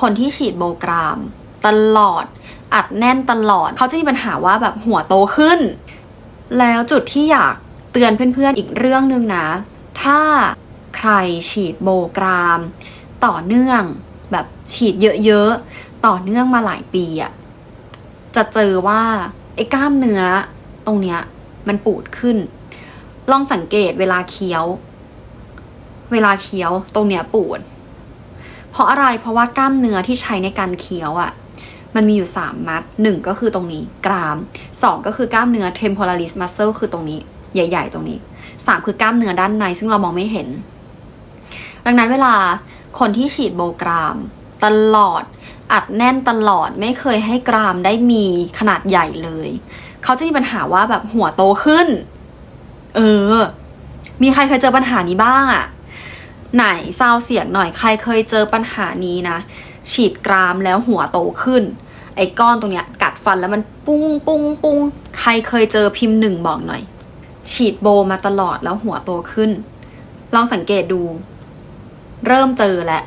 คนที่ฉีดโบกรามตลอด อัดแน่นตลอด เขาจะมีปัญหาว่าแบบหัวโตขึ้น แล้วจุดที่อยากเตือนเพื่อนๆอีกเรื่องหนึ่งนะ ถ้าใครฉีดโบกราม ต่อเนื่องแบบฉีดเยอะๆ ต่อเนื่องมาหลายปีอะจะเจอว่าไอ้กล้ามเนื้อตรงเนี้ยมันปูดขึ้น ลองสังเกตเวลาเคี้ยว เวลาเคี้ยวตรงเนี้ยปูด เพราะอะไรเพราะว่ากล้ามเนื้อที่ใช้ในการเคี้ยวอะ่ะมันมีอยู่สามมัดหนึ่งก็คือตรงนี้กรามสองก็คือกล้ามเนื้อ temporalis muscle คือตรงนี้ใหญ่ ๆ ตรงนี้สามคือกล้ามเนื้อด้านในซึ่งเรามองไม่เห็น ดังนั้นเวลาคนที่ฉีดโบกราม ตลอดอัดแน่นตลอดไม่เคยให้กรามได้มีขนาดใหญ่เลย เขาจะมีปัญหาว่าแบบหัวโตขึ้น เออ มีใครเคยเจอปัญหานี้บ้างอะ ไหนซาวเสียงหน่อยใครเคยเจอปัญหานี้นะ ฉีดกรามแล้วหัวโตขึ้น ไอ้ก้อนตรงเนี้ยกัดฟันแล้วมันปุ้งปุ้งปุ้งใครเคยเจอพิมพ์หนึ่งบอกหน่อย ฉีดโบมาตลอดแล้วหัวโตขึ้น ลองสังเกตดู เริ่มเจอแล้ว